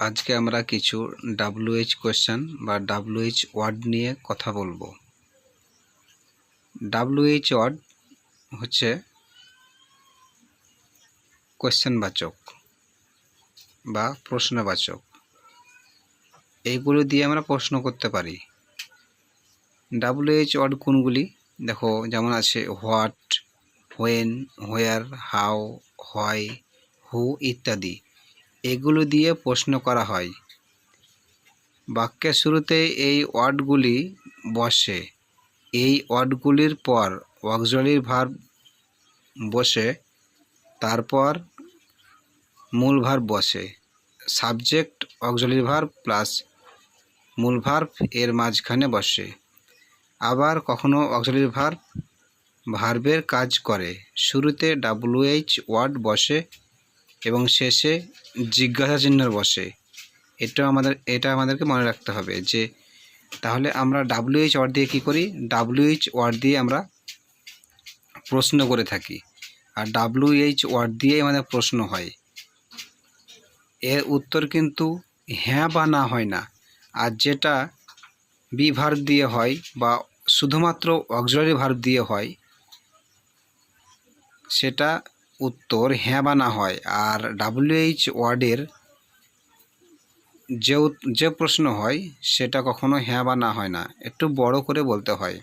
আজকে আমরা কিছু ডাব্লিউএইচ কোয়েশ্চেন বা ডাব্লিউএইচ ওয়ার্ড নিয়ে কথা বলব। ডাব্লিউএইচ ওয়ার্ড হচ্ছে কোয়েশ্চেনবাচক বা প্রশ্নবাচক। এইগুলো দিয়ে আমরা প্রশ্ন করতে পারি। ডাব্লিউএইচ ওয়ার্ড কোনগুলি? দেখো, যেমন আছে what when where how why who ইত্যাদি। এগুলো দিয়ে প্রশ্ন করা হয়। বাক্যের শুরুতে এই ওয়ার্ডগুলি বসে। এই ওয়ার্ডগুলির পর অক্সিলারি ভার্ব বসে, তারপর মূল ভার্ব বসে। সাবজেক্ট অক্সিলারি ভার্ব প্লাস মূল ভার্ব এর মাঝখানে বসে। আবার কখনো অক্সিলারি ভার্ব ভার্বের কাজ করে। শুরুতে ডাব্লিউএইচ ওয়ার্ড বসে এবং শেষে জিজ্ঞাসা চিহ্ন বসে। এটা আমাদের, এটা আমাদেরকে মনে রাখতে হবে যে, তাহলে আমরা ডাব্লিউএইচ ওয়ার্ড দিয়ে কী করি? ডাব্লিউএইচ ওয়ার্ড দিয়ে আমরা প্রশ্ন করে থাকি। আর ডাব্লিউএইচ ওয়ার্ড দিয়েই আমাদের প্রশ্ন হয়। এর উত্তর কিন্তু হ্যাঁ বা না হয় না। আর যেটা বি ভার্ব দিয়ে হয় বা শুধুমাত্র অক্সিলারি ভার্ব দিয়ে হয়, সেটা উত্তর হ্যাঁ বা না হয়। আর ডাব্লিউএইচ ওয়ার্ডের যে যে প্রশ্ন হয়, সেটা কখনো হ্যাঁ বা না হয় না। একটু বড় করে বলতে হয়।